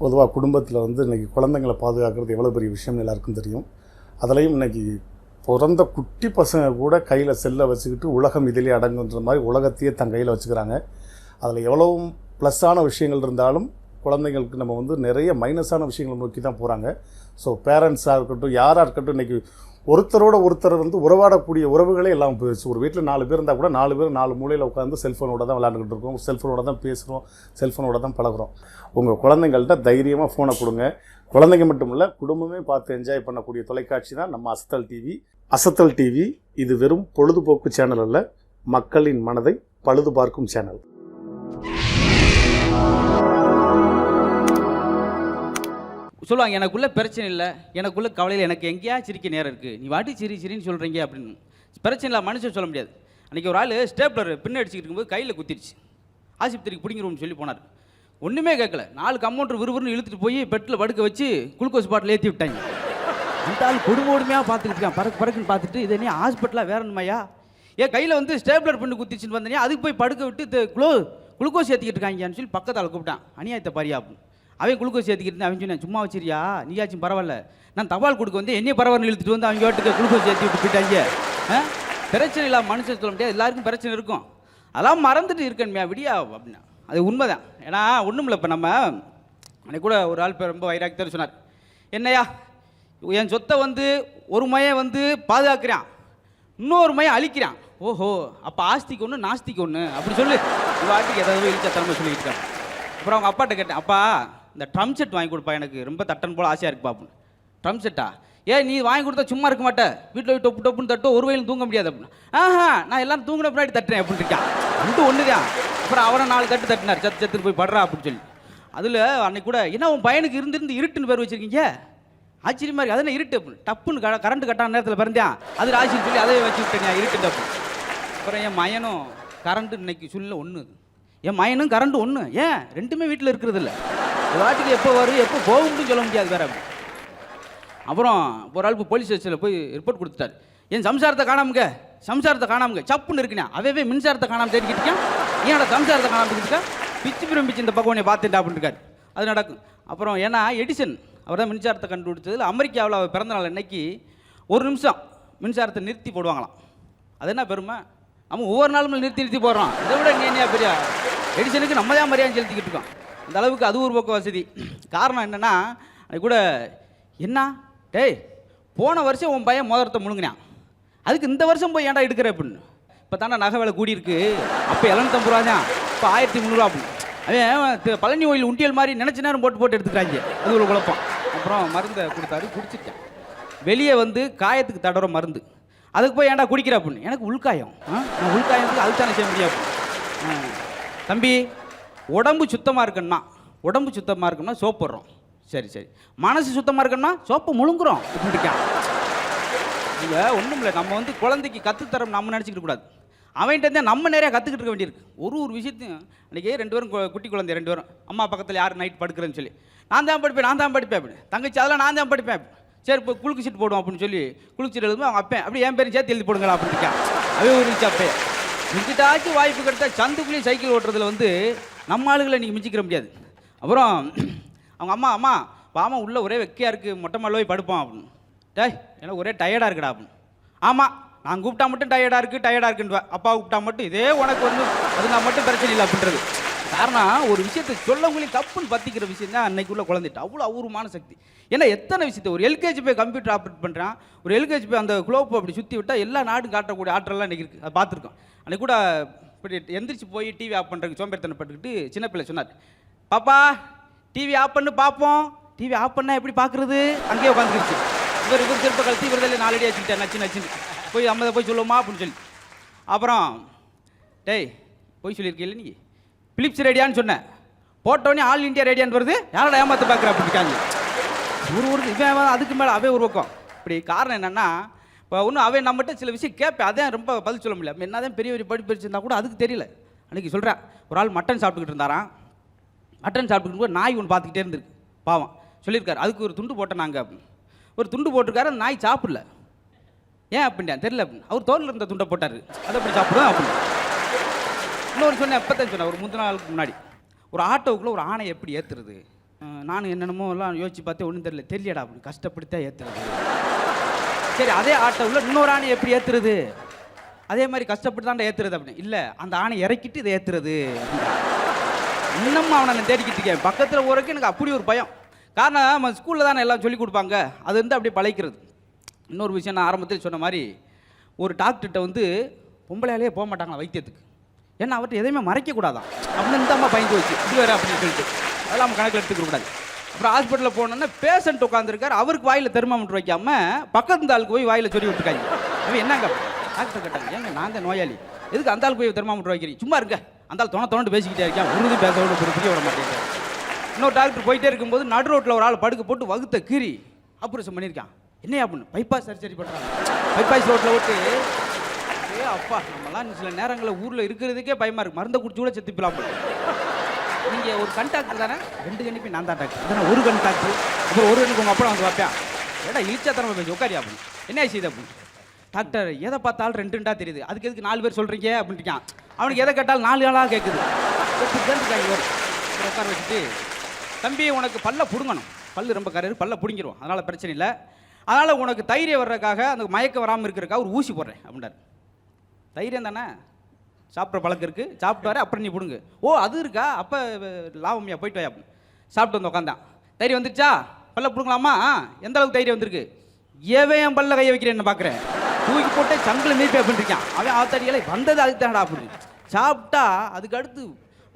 பொதுவாக குடும்பத்தில் வந்து இன்றைக்கி குழந்தைங்களை பாதுகாக்கிறது எவ்வளோ பெரிய விஷயம் எல்லாருக்கும் தெரியும். அதுலேயும் இன்றைக்கி பிறந்த குட்டி பசங்க கூட கையில் செல்லை வச்சுக்கிட்டு உலகம் இதிலே அடங்குன்ற மாதிரி உலகத்தையே தன் கையில் வச்சுக்கிறாங்க. அதில் எவ்வளோ ப்ளஸ்ஸான விஷயங்கள் இருந்தாலும் குழந்தைங்களுக்கு நம்ம வந்து நிறைய மைனஸான விஷயங்களை நோக்கி தான் போகிறாங்க ஸோ பேரண்ட்ஸாக இருக்கட்டும் யாராக இருக்கட்டும் இன்றைக்கி ஒருத்தரோட ஒருத்தர் வந்து உறவாடக்கூடிய உறவுகளே எல்லாம் போயிடுச்சு ஒரு வீட்டில் நாலு பேர் இருந்தால் கூட நாலு பேர் நாலு மூலையில் உட்காந்து செல்ஃபோனோட தான் விளாண்டுக்கிட்டு இருக்கோம். செல்ஃபோனோட தான் பேசுகிறோம் செல்ஃபோனோட தான் பழகுறோம். உங்கள் குழந்தைங்கள்ட்ட தைரியமாக ஃபோனை கொடுங்க. குழந்தைங்க மட்டும் இல்லை குடும்பமே பார்த்து என்ஜாய் பண்ணக்கூடிய தொலைக்காட்சி தான் நம்ம அசத்தல் டிவி அசத்தல் டிவி இது வெறும் பொழுதுபோக்கு சேனல் அல்ல மக்களின் மனதை பழுது பார்க்கும் சேனல் சொல்லுவாங்க எனக்குள்ளே பிரச்சனை இல்லை எனக்குள்ள கவலையில் எனக்கு எங்கேயா சிரிக்க நேரம் இருக்குது நீ வாட்டி சிரி சிரின்னு சொல்கிறீங்க அப்படின்னு. பிரச்சனை இல்லை மனுஷன் சொல்ல முடியாது. அன்றைக்கி ஒரு ஆள் ஸ்டேப்லர் பின்ன அடிச்சுக்கிட்டு இருக்கும்போது கையில் குத்திடுச்சு. ஆஸ்பத்திரிக்கு பிடிங்கிறோம்னு சொல்லி போனார். ஒன்றுமே கேட்கல நாலு கம்பவுண்டர் விறுவிறுன்னு இழுத்துட்டு போய் பெட்டில் படுக்க வச்சு குளுக்கோஸ் பாட்டில் ஏற்றி விட்டாங்க. அந்த ஆள் கொடுமை கொடுமையாக பார்த்துக்கிட்டு இருக்கான். பறக்கு பறக்குன்னு பார்த்துட்டு இது என்ன ஹாஸ்பிட்டலாக வேறணுமையா ஏன் கையில் வந்து ஸ்டேப்லர் பண்ணி குத்திச்சுன்னு வந்தனே அதுக்கு போய் படுக்க விட்டு குளோ குளுக்கோஸ் ஏற்றிக்கிட்டு இருக்காங்கன்னு சொல்லி பக்கத்தால் கூப்பிட்டான். அநியாயத்தை பரியாப்பும் அவன் குளுக்கோஸ் ஏற்றிக்கிட்டு அவன் சொன்னேன் சும்மா வச்சிரியா நீயாச்சும் பரவாயில்ல. நான் தபால் கொடுக்க வந்து என்னைய பரவாயில்ல இழுத்துட்டு வந்து அவங்க வீட்டுக்கு குளுக்கோஸ் ஏற்றி விட்டு போயிட்டாங்க. பிரச்சனை இல்லாமல் மனுஷன் சொல்ல முடியாது. எல்லாருக்கும் பிரச்சனை இருக்கும். அதெல்லாம் மறந்துட்டு இருக்கணுமே விடியா அப்படின்னா. அது உண்மைதான். ஏன்னா ஒன்றும் இல்லை இப்போ நம்ம அன்னைக்கு கூட ஒரு ஆள் பேர் ரொம்ப வைராக்கியத்தோடு சொன்னார். என்னையா என் சொத்தை வந்து ஒரு மையம் வந்து பாதுகாக்கிறான். இன்னொரு மையம் அழிக்கிறான். ஓஹோ அப்போ ஆஸ்திக்கு ஒன்று நாஸ்திக்கு ஒன்று அப்படி சொல்லு வாட்டிக்கு ஏதாவது இழிச்ச தலைமை அப்புறம் அவங்க அப்பாட்ட கேட்டேன் அப்பா இந்த ட்ரம் செட் வாங்கி கொடுப்பா எனக்கு ரொம்ப தட்டன் போல் ஆசையாக இருக்குப்பா அப்படின்னு ட்ரம் செட்டா? ஏ நீ வாங்கி கொடுத்தா சும்மா இருக்க மாட்டேன் வீட்டில் போய் டொப்பு டொப்புன்னு தட்டோ ஒரு வயலும் தூங்க முடியாது அப்படின்னு. ஆஹா நான் எல்லாரும் தூங்கின பின்னாடி தட்டுறேன் அப்படின்னு இருக்கான். ரெண்டு ஒன்று தான் அப்புறம் அவரை நாலு தட்டு தட்டினார். சத்து சத்துன்னு போய் படுறா அப்படின்னு சொல்லி. அதில் அன்னைக்கு கூட என்ன உன் பையனுக்கு இருந்திருந்து இருட்டுன்னு பேர் வச்சிருக்கீங்க? ஆச்சரியமா இருக்கு அது இருட்டு அப்படின்னு. டப்புன்னு க கரண்ட் கட்டான நேரத்தில் பிறந்தேன். அது ராசின்னு சொல்லி அதை வச்சு விட்டேன் இருட்டு டப்பு அப்புறம் என் மயனும் கரண்ட்டு இன்னைக்கு சொல்ல ஒன்று என் மயனும் கரண்ட் ஒன்று ஏன்? ரெண்டுமே வீட்டில் இருக்கிறது இல்லை. வாட்டிக்கு எப்போ வரும் எப்போ போகும்னு சொல்ல முடியாது வேற. அப்புறம் ஒரு ஆள் போலீஸ் ஸ்டேஷனில் போய் ரிப்போர்ட் கொடுத்துட்டாரு. என் சம்சாரத்தை காணாமுங்க? சம்சாரத்தை காணாமுங்க? சப்புன்னு இருக்குண்ணா. அவே மின்சாரத்தை காணாமல் தேடிக்கிட்டு ஏன்னா ஏன்டா சம்சாரத்தை காணாமல் இருக்கா? பிச்சு பிரம்பிச்சு இந்த பக்கம் பார்த்துட்டா அப்படின்னு இருக்காரு. அது நடக்கும். அப்புறம் ஏன்னா எடிசன் அவர் தான் மின்சாரத்தை கண்டுபிடிச்சதில் அமெரிக்காவில் அவர் பிறந்த நாள் அன்னைக்கு ஒரு நிமிஷம் மின்சாரத்தை நிறுத்தி போடுவாங்களாம். அது என்ன பெருமை? அவன் ஒவ்வொரு நாளும் நிறுத்தி நிறுத்தி போடுறான் இதை விட நீ பெரிய? எடிசனுக்கு நம்ம தான் மரியாதை செலுத்திக்கிட்டு இருக்கோம். அந்த அளவுக்கு அது ஒரு பக்கம் வசதி. காரணம் என்னென்னா அது கூட என்ன? டேய் போன வருஷம் உன் பையன் மோதிரத்தை முழுங்கினான். அதுக்கு இந்த வருஷம் போய் ஏன்டா எடுக்கிற? அப்படின்னு. இப்போ தானே நகை விலை கூடியிருக்கு. அப்போ எழுநூத்தம்பது ரூபா தான். இப்போ ஆயிரத்தி முந்நூறுவா அப்படின்னு. அவன் பழனி கோயில் உண்டியல் மாதிரி நினச்ச நேரம் போட்டு போட்டு எடுத்துக்கிறாங்க. அது ஒரு குழப்பம். அப்புறம் மருந்தை கொடுத்தாரு குடிச்சிட்டேன். வெளியே வந்து காயத்துக்கு தடவை மருந்து. அதுக்கு போய் ஏன்டா குடிக்கிற? அப்படின்னு. எனக்கு உள்காயம். ஆ? நான் உள்காயத்துக்கு அதுதானே செய்ய முடியாது. தம்பி உடம்பு சுத்தமாக இருக்குன்னா உடம்பு சுத்தமாக இருக்குன்னா சோப்பு போடுறோம் சரி சரி. மனசு சுத்தமாக இருக்குன்னா சோப்பு முழுங்குறோம். இப்படி ஒன்றும் இல்லை நம்ம வந்து குழந்தைக்கு கற்றுத்தரம் நம்ம நினச்சிக்கிட்டு கூடாது. அவன்கிட்ட நம்ம நிறையா கற்றுக்கிட்டு இருக்க வேண்டியிருக்கு. ஒரு ஒரு விஷயத்தையும் அன்றைக்கி ரெண்டு பேரும் கு- குட்டி குழந்தை ரெண்டு பேரும். அம்மா பக்கத்தில் யார் நைட் படுக்கிறேன்னு சொல்லி நான் தான் படிப்பேன் நான் தான் படிப்பேன் அப்படின்னு. தங்கச்சி அதெல்லாம் நான் தான் படிப்பேன் சரி இப்போ குளிக்கு சீட்டு போடுவோம் அப்படின்னு சொல்லி குலுக்கு சீட்டு எழுதும்போது அவங்க அப்பேன் அப்படி என் பேரும் சேர்த்து எழுதி போடுங்களா அப்படின்னு இருக்கான் அவன் ஒரு அப்பே. இங்கிட்டாச்சும் வாய்ப்பு கிடைத்தா சந்துக்குள்ளேயும் சைக்கிள் ஓட்டுறதுல வந்து நம்ம ஆளுகளை இன்றைக்கி மிஞ்சிக்கிற முடியாது. அப்புறம் அவங்க அம்மா அம்மா பாமா உள்ளே ஒரே வெக்கையாக இருக்குது மொட்டை மாலை போய் படுப்போம் அப்படின்னு. டே எனக்கு ஒரே டயர்டாக இருக்குடா அப்படின்னு. ஆமாம் நான் கூப்பிட்டா மட்டும் டயர்டாக இருக்குது டயர்டாக இருக்குன்னு அப்பா கூப்பிட்டா மட்டும் இதே உனக்கு வந்து அது நான் மட்டும் பிரச்சனை இல்லை அப்படின்றது. காரணம் ஒரு விஷயத்தை சொல்லவங்களையும் தப்புன்னு பற்றிக்கிற விஷயம் தான் அன்னைக்குள்ள குழந்தைட்டு அவ்வளோ அபூர்வமான சக்தி. ஏன்னா எத்தனை விஷயத்தை ஒரு எல்கேஜி போய் கம்ப்யூட்டர் ஆப்ரேட் பண்ணுறான் ஒரு எல்கேஜி போய் அந்த குளோப் அப்படி சுற்றி விட்டால் எல்லா நாடும் காட்டக்கூடிய ஆற்றலாம் இன்றைக்கி இருக்குது அதை பார்த்துருக்கோம். அன்னைக்கு கூட இப்படி எந்திரிச்சு போய் டிவி ஆஃப் பண்ணுறதுக்கு சோம்பேறித்தனப்பட்டுக்கிட்டு சின்ன பிள்ளை சொன்னார் பாப்பா டிவி ஆஃப் பண்ணு பார்ப்போம் டிவி ஆஃப் பண்ணால் எப்படி பார்க்குறது அங்கேயே உட்காந்துருச்சு இவர் இவர் திருப்ப கழுத்து இவர் நாலடி வச்சுக்கிட்டேன் நச்சு நச்சுன்னு. போய் அம்மதை போய் சொல்லுவோமா? அப்படின்னு சொல்லி. அப்புறம் டேய் போய் சொல்லியிருக்கீல்ல நீ? பிலிப்ஸ் ரேடியான்னு சொன்னேன். போட்டோன்னே ஆல் இந்தியா ரேடியான்னு வருது. யாரோட ஏமாத்து பார்க்குற அப்படி இருக்காங்க ஒரு ஒரு இவன் அதுக்கு மேலே அவே உருவக்கம் இப்படி காரணம் என்னென்னா ஒன்றும் அவன் நம்மகிட்ட சில விஷயம் கேட்பேன் அதான் ரொம்ப பதில் சொல்ல முடியல. என்னதான் பெரிய பெரிய படிப்பு படிச்சிருந்தா கூட அதுக்கு தெரியல. அன்றைக்கி சொல்கிறேன் ஒரு ஆள் மட்டன் சாப்பிட்டுக்கிட்டு இருந்தாரான் மட்டன் சாப்பிட்டுக்கிட்டு நாய் ஒன்று பார்த்துக்கிட்டே இருந்திருக்கு பாவம். சொல்லியிருக்காரு அதுக்கு ஒரு துண்டு போட்டேன் நாங்கள் ஒரு துண்டு போட்டிருக்காரு அந்த நாய் சாப்பிடல. ஏன் அப்படின்டா தெரியல. அப்படின்னு அவர் தோலில் இருந்த துண்டை போட்டார். அதை அப்படி சாப்பிடுவோம் அப்படின்னு. இன்னொரு சொன்னேன் எப்போ தான் சொன்னேன் ஒரு முந்தின நாளுக்கு முன்னாடி. ஒரு ஆட்டோவுக்குள்ளே ஒரு ஆணை எப்படி ஏற்றுறது நானும் என்னென்னமோ எல்லாம் யோசிச்சு பார்த்தேன் ஒன்றும் தெரியல. தெரியலடா அப்படி கஷ்டப்படுத்தா ஏற்றுறது சரி அதே ஆட்டை உள்ள இன்னொரு ஆணை எப்படி ஏற்றுறது அதே மாதிரி கஷ்டப்பட்டு தான் ஏற்றுறது அப்படின்னு. இல்லை அந்த ஆணை இறக்கிட்டு இதை ஏற்றுறது இன்னமும் அவனை நான் தேடிக்கிட்டு இருக்கேன். பக்கத்தில் ஊருக்கு எனக்கு அப்படி ஒரு பயம். காரணம் நம்ம ஸ்கூலில் தானே எல்லாம் சொல்லி கொடுப்பாங்க. அது வந்து அப்படியே பழைக்கிறது இன்னொரு விஷயம் நான் ஆரம்பத்தில் சொன்ன மாதிரி ஒரு டாக்டர்கிட்ட வந்து பொம்பளையாலேயே போக மாட்டாங்களா வைத்தியத்துக்கு? ஏன்னா அவர்கிட்ட எதையுமே மறைக்கக்கூடாதான் அப்படின்னு இந்த அம்மா பயந்து வச்சு இது வேறு அப்படின்னு சொல்லிட்டு. அதெல்லாம் நம்ம கணக்கில் எடுத்துக்கூடாது அப்புறம் ஹாஸ்பிட்டலில் போனோன்னா பேஷண்ட் உட்காந்துருக்காரு அவருக்கு வாயில் தெர்மாமீட்டர் வைக்காம பக்கத்து இந்த ஆளுக்கு போய் வாயில் சொல்லி விட்டுருக்காங்க. அவன் என்னங்க? டாக்டர் கேட்டாங்க ஏங்க நான் தான் நோயாளி. எதுக்கு அந்த ஆளுக்கு போய் தெர்மாமீட்டர் வைக்கிறீங்க? சும்மா இருக்க அந்த ஆள் தொண தொண்டு பேசிக்கிட்டே இருக்கேன். உருது பேச விட புரிய விட மாட்டேங்க இன்னொரு டாக்டர் போயிட்டே இருக்கும்போது நடு ரோட்டில் ஒரு ஆள் படுக்க போட்டு வகுத்த கீறி ஆப்ரேஷன் பண்ணியிருக்கான். என்னையா அப்படின்னு பைபாஸ் சர்ஜரி பண்ணுறாங்க பைபாஸ் ரோட்டில் விட்டு ஏ அப்பா நம்மலாம் சில நேரங்களில் ஊரில் இருக்கிறதுக்கே பயமாக இருக்குது மருந்தை குடிச்சு கூட செத்து நீங்கள் ஒரு கண் டாக்டர் தானே? ரெண்டு கண்ணிக்கு நான் தான் டாக்டர் அதான் ஒரு கண் டாக்டர் அப்புறம் ஒரு கண்ணுக்கு உங்கள் அப்பா வந்து பார்ப்பேன். ஏடா இழிச்சா தரமா பேசி உட்காரியா அப்படின்னு என்ன செய்யுது அப்படின்னு டாக்டர் எதை பார்த்தாலும் ரெண்டு தெரியுது. அதுக்கு எதுக்கு நாலு பேர் சொல்கிறீங்க அப்படின்ட்டுக்கான் அவனுக்கு எதை கேட்டாலும் நாலு நாளாக கேட்குது உட்கார வச்சுட்டு தம்பி உனக்கு பல்ல பிடுங்கணும். பல்லு ரொம்ப கரையறு பல்ல பிடுங்கிரும் அதனால் பிரச்சனை இல்லை. அதனால் உனக்கு தைரியம் வர்றதுக்காக அந்த மயக்கம் வராமல் இருக்கிறதுக்காக ஒரு ஊசி போடுறேன் அப்படின்றார். தைரியம் தானே? சாப்பிட்ற பழக்கம் இருக்குது சாப்பிட்டு அப்புறம் நீ பிடுங்க. ஓ அது இருக்கா? அப்போ லாபமியா போயிட்டு வாயா. சாப்பிட்டு வந்து உட்காந்தான் தைரியம் வந்துருச்சா? பல்ல பிடுங்கலாமா? எந்த அளவுக்கு தைரியம் வந்திருக்கு? எவன் என் பல்ல கையை வைக்கிறேன்னு பார்க்குறேன் தூக்கி போட்டு சங்கில் மீட்பே பண்ணிருக்கான். அவன் ஆத்தாடிகளை வந்தது அதுக்கு தானடா அப்படின்னு சாப்பிட்டா அதுக்கு அடுத்து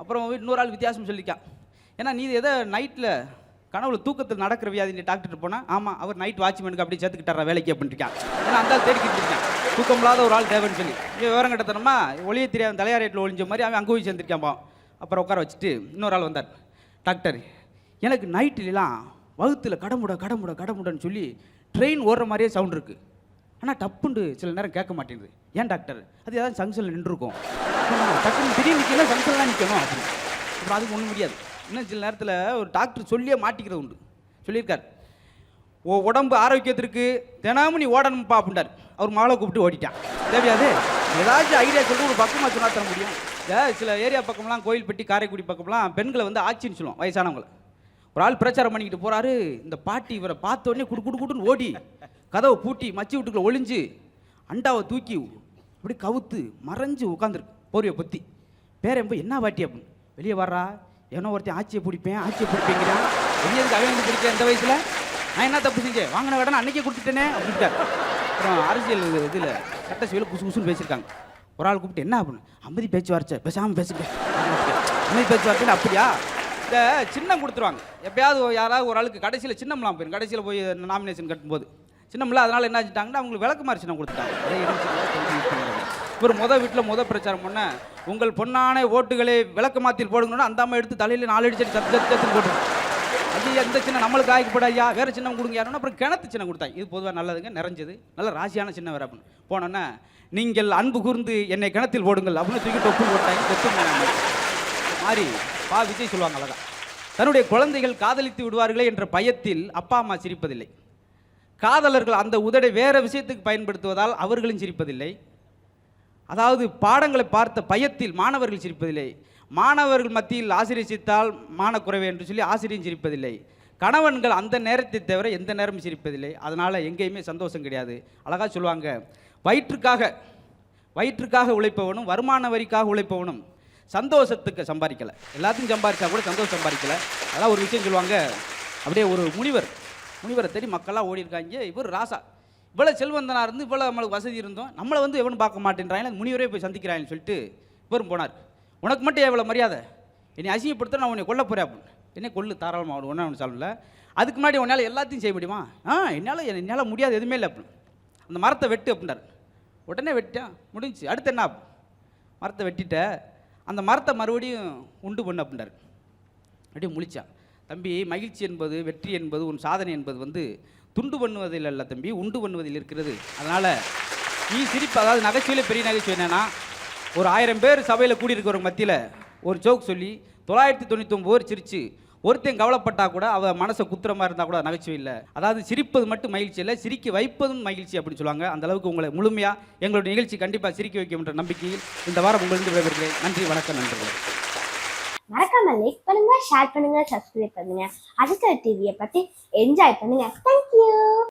அப்புறம் இன்னொரு ஆள் வித்தியாசம் சொல்லிக்கான் ஏன்னா நீ எதை நைட்டில் கனவுல தூக்கத்தில் நடக்கிற வியாதி டாக்டர் போனால் ஆமாம் அவர் நைட் வாட்ச்மேனுக்கு அப்படியே சேர்த்துக்கிட்டாரா வேலைக்கு அப்படின்ட்டு இருக்கான். ஏன்னா அந்த தேடிக்கிட்டு இருக்கான். தூக்கம் இல்லாத ஒரு ஆள் தேவைன்னு சொல்லி. இங்கே விவரம் கட்டத்தனமா ஒளிய தெரியாத தலையாரேட்டில் ஒழிஞ்ச மாதிரி அவன் அங்கே போய் சேர்ந்துருக்கான் பாவம். அப்புறம் உட்கார வச்சுட்டு இன்னொரு ஆள் வந்தார். டாக்டர் எனக்கு நைட்டுலாம் வகுத்தில் கடமுட கடமுட கடமுடன்னு சொல்லி ட்ரெயின் ஓடுற மாதிரியே சவுண்ட் இருக்குது ஆனால் டப்புண்டு சில நேரம் கேட்க மாட்டேங்குது. ஏன் டாக்டர்? அது ஏதாவது ஜங்ஷனில் நின்றுருக்கும். டக்குன்னு திடீர்னு நிற்கல ஜங்ஷன்லாம் நிற்கணும் அப்படின்னு. அப்புறம் அதுக்கு ஒன்றும் முடியாது. இன்னும் சில நேரத்தில் ஒரு டாக்டர் சொல்லியே மாட்டிக்கிறது உண்டு. சொல்லியிருக்கார். ஓ உடம்பு ஆரோக்கியத்திற்கு தினமும் நீ ஓடணும்ப்பா அப்படின்றார். அவர் மாலை கூப்பிட்டு ஓடிட்டான். தேவையாது ஏதாச்சும் ஐடியா சொல்லி ஒரு பக்கமாக சொன்னா தர முடியும். சில ஏரியா பக்கம்லாம் கோயில்பட்டி காரைக்குடி பக்கம்லாம் பெண்களை வந்து ஆட்சின்னு சொல்லுவோம் வயசானவங்களை. ஒரு ஆள் பிரச்சாரம் பண்ணிக்கிட்டு போகிறாரு இந்த பாட்டி இவரை பார்த்தோடனே குடு குடு குடுன்னு ஓடி கதவை பூட்டி மச்சி வீட்டுக்குள்ள ஒளிஞ்சு அண்டாவை தூக்கி இப்படி கவுத்து மறைஞ்சு உட்காந்துருக்கு போர்வையை பொத்தி. பேரன் போய் என்ன பாட்டி அப்படின்னு? வெளியே வர்றா ஏனோ ஒருத்தன் ஆட்சியை பிடிப்பேன் ஆட்சியை பிடிப்பேங்கிறான். வெளியதுக்கு அவன் பிடிக்க இந்த வயசில். நான் என்ன தப்பு செஞ்சேன்? வாங்கின கடனை அன்னைக்கே கொடுத்துட்டேனே அப்படின்ட்டார். அப்புறம் அரசியல் இதில் சட்டசபையில் குசு குசுன்னு பேசியிருக்காங்க. ஒரு ஆள் கூப்பிட்டு என்ன அப்படின்னு? அமைதி பேச்சுவார்த்தை. பேசாமல் பேசுங்க அமைதி பேச்சுவார்த்தை அப்படியா? இந்த சின்னம் கொடுத்துருவாங்க. எப்பயாவது யாராவது ஒரு ஆளுக்கு கடைசியில் சின்னம்லாம் போயிடும் கடைசியில் போய் நாமினேஷன் கட்டும்போது. சின்னம்ல அதனால் என்ன செஞ்சிட்டாங்கன்னா அவங்களுக்கு விளக்குமாறு சின்னம் கொடுத்துட்டாங்க. இவர் முத வீட்டில் முதல் பிரச்சாரம் பண்ண உங்கள் பொன்னான ஓட்டுகளை விளக்கமாத்தில் போடுங்கன்னா அந்த அம்மா எடுத்து தலையில் நாலு அடிச்சு சத்து சத்து போட்டு ஐயா இந்த சின்ன நம்மளுக்கு ஆகிப்பட ஐயா வேறு சின்னம் கொடுங்க யாருன்னா அப்புறம் கிணத்து சின்ன கொடுத்தாங்க இது பொதுவாக நல்லதுங்க நிறைஞ்சது. நல்ல ராசியான சின்ன வேறு அப்படின்னு போனோன்னா நீங்கள் அன்பு கூர்ந்து என்னை கிணத்தில் போடுங்கள் அப்படின்னு தூக்கி தொப்பு போட்டாங்க செத்து போனாங்க. மாறி பா விஜய் சொல்லுவாங்க அழகா. தன்னுடைய குழந்தைகள் காதலித்து விடுவார்களே என்ற பயத்தில் அப்பா அம்மா சிரிப்பதில்லை. காதலர்கள் அந்த உதடை வேறு விஷயத்துக்கு பயன்படுத்துவதால் அவர்களும் சிரிப்பதில்லை. அதாவது பாடங்களை பார்த்த பயத்தில் மாணவர்கள் சிரிப்பதில்லை. மாணவர்கள் மத்தியில் ஆசிரியர் சிரித்தால் மானக்குறைவு என்று சொல்லி ஆசிரியர் சிரிப்பதில்லை. கணவன்கள் அந்த நேரத்தை தவிர எந்த நேரமும் சிரிப்பதில்லை. அதனால் எங்கேயுமே சந்தோஷம் கிடையாது. அழகாக சொல்லுவாங்க வயிற்றுக்காக வயிற்றுக்காக உழைப்பவனும் வருமான வரிக்காக உழைப்பவனும் சந்தோஷத்துக்கு சம்பாதிக்கலை. எல்லாத்தையும் சம்பாதிச்சா கூட சந்தோஷம் சம்பாதிக்கலை. அதெல்லாம் ஒரு விஷயம் சொல்லுவாங்க அப்படியே ஒரு முனிவர் முனிவரை தேடி மக்கள்லாம் ஓடி இருக்காங்க. இவர் ராசா இவ்வளோ செல்வந்தனாக இருந்து இவ்வளோ நம்மளுக்கு வசதி இருந்தோம். நம்மளை வந்து எவனும் பார்க்க மாட்டேன்றாங்க முனிவரே போய் சந்திக்கிறாங்கன்னு சொல்லிட்டு இவரும் போனார். உனக்கு மட்டும் எவ்வளோ மரியாதை? என்னை அசிங்கப்படுத்த நான் உன்னை கொல்ல போகிறேன் அப்படின்னு. என்ன கொல்லு தாராளமாக ஒன்றும் ஒன்றும் சொல்லல அதுக்கு முன்னாடி உன்னால் எல்லாத்தையும் செய்ய முடியுமா? ஆ என்னால் என்னால் முடியாது எதுவுமே இல்லை அப்படின்னு. அந்த மரத்தை வெட்டு அப்படின்னாரு. உடனே வெட்டேன் முடிஞ்சுச்சு. அடுத்து என்ன? மரத்தை வெட்டிட்ட. அந்த மரத்தை மறுபடியும் உண்டு பண்ணு அப்படின்னாரு. அப்படியே முழிச்சான். தம்பி மகிழ்ச்சி என்பது வெற்றி என்பது உன் சாதனை என்பது வந்து துண்டு பண்ணுவதில் அல்ல தம்பி உண்டு பண்ணுவதில் இருக்கிறது. அதனால் நீ சிரிப்பு அதாவது நகைச்சுவையில் பெரிய நகைச்சுவை என்னன்னா ஒரு ஆயிரம் பேர் சபையில் கூடியிருக்கிறவங்க மத்தியில் ஒரு ஜோக் சொல்லி தொள்ளாயிரத்தி தொண்ணூற்றி ஒம்பது சிரிச்சு ஒருத்தன் கவலைப்பட்டா கூட அவள் மனசை குத்துற மாதிரி இருந்தால் கூட நகைச்சுவை இல்லை. அதாவது சிரிப்பது மட்டும் மகிழ்ச்சி இல்லை சிரிக்க வைப்பதும் மகிழ்ச்சி அப்படின்னு சொல்லுவாங்க. அந்த அளவுக்கு உங்களை முழுமையாக எங்களுடைய நிகழ்ச்சி கண்டிப்பாக சிரிக்க வைக்கும் என்ற நம்பிக்கையில் இந்த வாரம் உங்களுக்கு விடைபெறுகிறேன். நன்றி வணக்கம் நண்பர்களே. மறக்காம லைக் பண்ணுங்க ஷேர் பண்ணுங்க சப்ஸ்கிரைப் பண்ணுங்க. அடுத்த டிவியை பற்றி என்ஜாய் பண்ணுங்க. தேங்க்யூ